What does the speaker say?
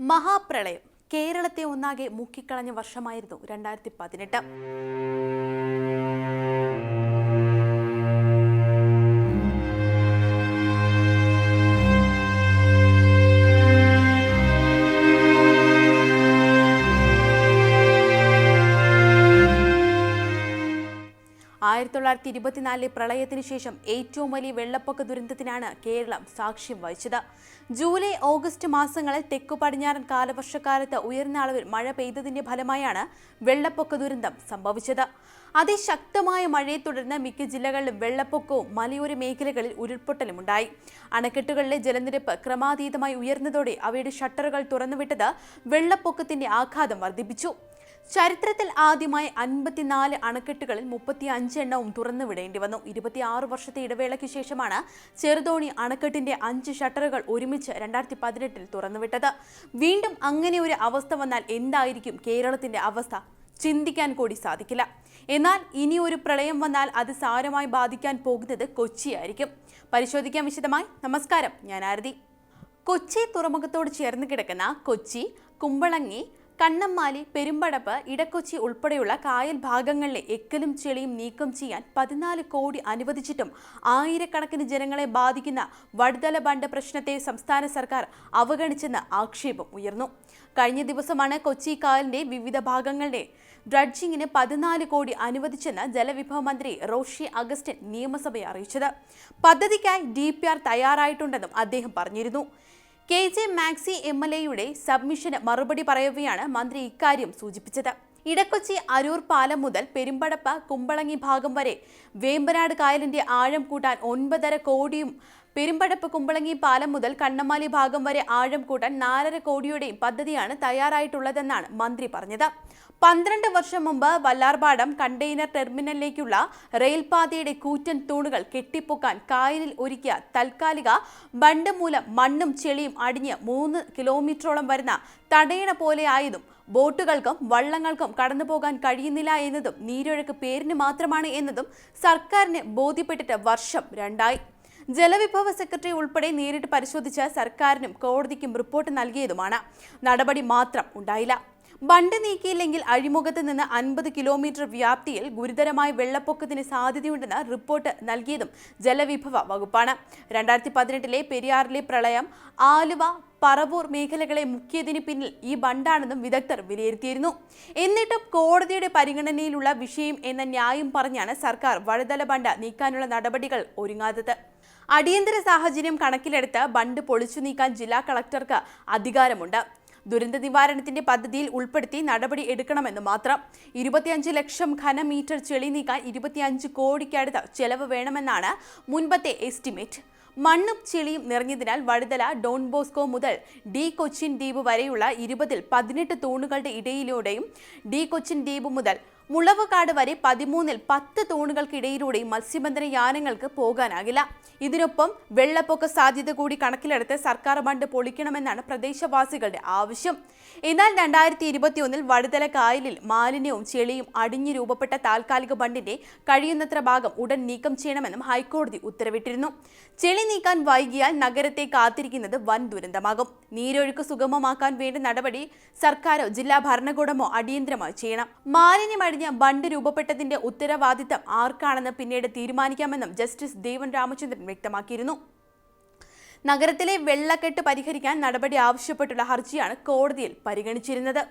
മഹാപ്രളയം കേരളത്തെ ഒന്നാകെ മുക്കിക്കളഞ്ഞ വർഷമായിരുന്നു രണ്ടായിരത്തി പതിനെട്ട്. ആയിരത്തി തൊള്ളായിരത്തി ഇരുപത്തിനാലിലെ പ്രളയത്തിന് ശേഷം ഏറ്റവും വലിയ വെള്ളപ്പൊക്ക ദുരന്തത്തിനാണ് കേരളം സാക്ഷ്യം വഹിച്ചത്. ജൂലൈ ഓഗസ്റ്റ് മാസങ്ങളിൽ തെക്കു പടിഞ്ഞാറൻ കാലവർഷക്കാലത്ത് ഉയർന്ന അളവിൽ മഴ പെയ്തതിന്റെ ഫലമായാണ് വെള്ളപ്പൊക്ക ദുരന്തം സംഭവിച്ചത്. അതിശക്തമായ മഴയെ തുടർന്ന് മിക്ക ജില്ലകളിലും വെള്ളപ്പൊക്കവും മലയോര മേഖലകളിൽ ഉരുൾപൊട്ടലുമുണ്ടായി അണക്കെട്ടുകളിലെ ജലനിരപ്പ് ക്രമാതീതമായി ഉയർന്നതോടെ അവയുടെ ഷട്ടറുകൾ തുറന്നുവിട്ടത് വെള്ളപ്പൊക്കത്തിന്റെ ആഘാതം വർദ്ധിപ്പിച്ചു. ചരിത്രത്തിൽ ആദ്യമായി അൻപത്തിനാല് അണക്കെട്ടുകളിൽ മുപ്പത്തി അഞ്ചെണ്ണവും തുറന്നുവിടേണ്ടി വന്നു. ഇരുപത്തിയാറ് വർഷത്തെ ഇടവേളയ്ക്ക് ശേഷമാണ് ചെറുതോണി അണക്കെട്ടിന്റെ അഞ്ച് ഷട്ടറുകൾ ഒരുമിച്ച് രണ്ടായിരത്തി പതിനെട്ടിൽ തുറന്നുവിട്ടത്. വീണ്ടും അങ്ങനെ ഒരു അവസ്ഥ വന്നാൽ എന്തായിരിക്കും കേരളത്തിന്റെ അവസ്ഥ? ചിന്തിക്കാൻ കൂടി സാധിക്കില്ല. എന്നാൽ ഇനി ഒരു പ്രളയം വന്നാൽ അത് സാരമായി ബാധിക്കാൻ പോകുന്നത് കൊച്ചിയായിരിക്കും. പരിശോധിക്കാൻ വിശദമായി. നമസ്കാരം ഞാൻ ആരതി. കൊച്ചി തുറമുഖത്തോട് ചേർന്ന് കിടക്കുന്ന കൊച്ചി കുമ്പളങ്ങി കണ്ണമ്മാലി പെരുമ്പടപ്പ് ഇടക്കൊച്ചി ഉൾപ്പെടെയുള്ള കായൽ ഭാഗങ്ങളിലെ എക്കലും ചെളിയും നീക്കം ചെയ്യാൻ പതിനാല് കോടി അനുവദിച്ചിട്ടും ആയിരക്കണക്കിന് ജനങ്ങളെ ബാധിക്കുന്ന വടുതല ബണ്ട് പ്രശ്നത്തെ സംസ്ഥാന സർക്കാർ അവഗണിച്ചെന്ന് ആക്ഷേപം ഉയർന്നു. കഴിഞ്ഞ ദിവസമാണ് കൊച്ചി കായലിന്റെ വിവിധ ഭാഗങ്ങളുടെ ഡ്രഡ്ജിങ്ങിന് പതിനാല് കോടി അനുവദിച്ചെന്ന് ജലവിഭവ മന്ത്രി റോഷി അഗസ്റ്റിൻ നിയമസഭയെ അറിയിച്ചത്. പദ്ധതിക്കായി ഡി തയ്യാറായിട്ടുണ്ടെന്നും അദ്ദേഹം പറഞ്ഞിരുന്നു. K J Maxy M L എയുടെ സബ്മിഷന് മറുപടി പറയവെയാണ് മന്ത്രി ഇക്കാര്യം സൂചിപ്പിച്ചത്. ഇടക്കൊച്ചി അരൂർ പാലം മുതൽ പെരുമ്പടപ്പ കുമ്പളങ്ങി ഭാഗം വരെ വേമ്പനാട് കായലിന്റെ ആഴം കൂട്ടാൻ ഒൻപതര കോടിയും പെരുമ്പടപ്പ് കുമ്പളങ്ങി പാലം മുതൽ കണ്ണമാലി ഭാഗം വരെ ആഴം കൂട്ടാൻ നാലര കോടിയുടെയും പദ്ധതിയാണ് തയ്യാറായിട്ടുള്ളതെന്നാണ് മന്ത്രി പറഞ്ഞത്. പന്ത്രണ്ട് വർഷം മുമ്പ് വല്ലാർപാടം കണ്ടെയ്നർ ടെർമിനലിലേക്കുള്ള റെയിൽപാതയുടെ കൂറ്റൻ തൂണുകൾ കെട്ടിപ്പൊക്കാൻ കായലിൽ ഒരുക്കിയ താൽക്കാലിക ബണ്ട് മൂലം മണ്ണും ചെളിയും അടിഞ്ഞ് മൂന്ന് കിലോമീറ്ററോളം വരുന്ന തടയണ പോലെയായതും ബോട്ടുകൾക്കും വള്ളങ്ങൾക്കും കടന്നു പോകാൻ കഴിയുന്നില്ല എന്നതും നീരൊഴുക്ക് പേരിന് മാത്രമാണ് എന്നതും സർക്കാരിന് ബോധ്യപ്പെട്ടിട്ട് വർഷം രണ്ടായി. ജലവിഭവ സെക്രട്ടറി ഉൾപ്പെടെ നേരിട്ട് പരിശോധിച്ച സർക്കാരിനും കോടതിക്കും റിപ്പോർട്ട് നൽകിയതുമാണ്. നടപടി മാത്രം ഉണ്ടായില്ല. ബണ്ട് നീക്കിയില്ലെങ്കിൽ അഴിമുഖത്ത് നിന്ന് അൻപത് കിലോമീറ്റർ വ്യാപ്തിയിൽ ഗുരുതരമായ വെള്ളപ്പൊക്കത്തിന് സാധ്യതയുണ്ടെന്ന് റിപ്പോർട്ട് നൽകിയതും ജലവിഭവ വകുപ്പാണ്. രണ്ടായിരത്തി പതിനെട്ടിലെ പെരിയാറിലെ പ്രളയം ആലുവ പറവൂർ മേഖലകളെ മുക്കിയതിന് പിന്നിൽ ഈ ബണ്ടാണെന്നും വിദഗ്ധർ വിലയിരുത്തിയിരുന്നു. എന്നിട്ടും കോടതിയുടെ പരിഗണനയിലുള്ള വിഷയം എന്ന ന്യായം പറഞ്ഞാണ് സർക്കാർ വഴുതല ബണ്ട് നീക്കാനുള്ള നടപടികൾ ഒരുങ്ങാത്തത്. അടിയന്തര സാഹചര്യം കണക്കിലെടുത്ത് ബണ്ട് പൊളിച്ചു നീക്കാൻ ജില്ലാ കളക്ടർക്ക് അധികാരമുണ്ട്. ദുരന്ത നിവാരണത്തിന്റെ പദ്ധതിയിൽ ഉൾപ്പെടുത്തി നടപടി എടുക്കണമെന്ന് മാത്രം. ഇരുപത്തിയഞ്ച് ലക്ഷം ഘനമീറ്റർ ചെളി നീക്കാൻ ഇരുപത്തിയഞ്ച് കോടിക്കടുത്ത് ചെലവ് വേണമെന്നാണ് മുൻപത്തെ എസ്റ്റിമേറ്റ് മണ്ണും ചെളിയും നിറഞ്ഞതിനാൽ വഴുതല ഡോൺ ബോസ്കോ മുതൽ ഡി കൊച്ചിൻ ദ്വീപ് വരെയുള്ള ഇരുപതിൽ പതിനെട്ട് തൂണുകളുടെ ഇടയിലൂടെയും ഡി കൊച്ചിൻ ദ്വീപ് മുതൽ മുളവുകാട് വരെ പതിമൂന്നിൽ പത്ത് തൂണുകൾക്കിടയിലൂടെ മത്സ്യബന്ധന യാനങ്ങൾക്ക് പോകാനാകില്ല. ഇതിനൊപ്പം വെള്ളപ്പൊക്ക സാധ്യത കൂടി കണക്കിലെടുത്ത് സർക്കാർ ബണ്ട് പൊളിക്കണമെന്നാണ് പ്രദേശവാസികളുടെ ആവശ്യം. എന്നാൽ രണ്ടായിരത്തി ഇരുപത്തിയൊന്നിൽ വടുതല കായലിൽ മാലിന്യവും ചെളിയും അടിഞ്ഞു രൂപപ്പെട്ട താൽക്കാലിക ബണ്ടിന്റെ കഴിയുന്നത്ര ഭാഗം ഉടൻ നീക്കം ചെയ്യണമെന്നും ഹൈക്കോടതി ഉത്തരവിട്ടിരുന്നു. ചെളി നീക്കാൻ വൈകിയാൽ നഗരത്തെ കാത്തിരിക്കുന്നത് വൻ ദുരന്തമാകും. നീരൊഴുക്ക് സുഗമമാക്കാൻ വേണ്ട നടപടി സർക്കാരോ ജില്ലാ ഭരണകൂടമോ അടിയന്തരമായി ചെയ്യണം. മാലിന്യം അടിഞ്ഞ ബണ്ട് രൂപപ്പെട്ടതിന്റെ ഉത്തരവാദിത്തം ആർക്കാണെന്ന് പിന്നീട് തീരുമാനിക്കാമെന്നും ജസ്റ്റിസ് ദേവൻ രാമചന്ദ്രൻ വ്യക്തമാക്കിയിരുന്നു. നഗരത്തിലെ വെള്ളക്കെട്ട് പരിഹരിക്കാൻ നടപടി ആവശ്യപ്പെട്ടുള്ള ഹർജിയാണ് കോടതിയിൽ പരിഗണിച്ചിരുന്നത്.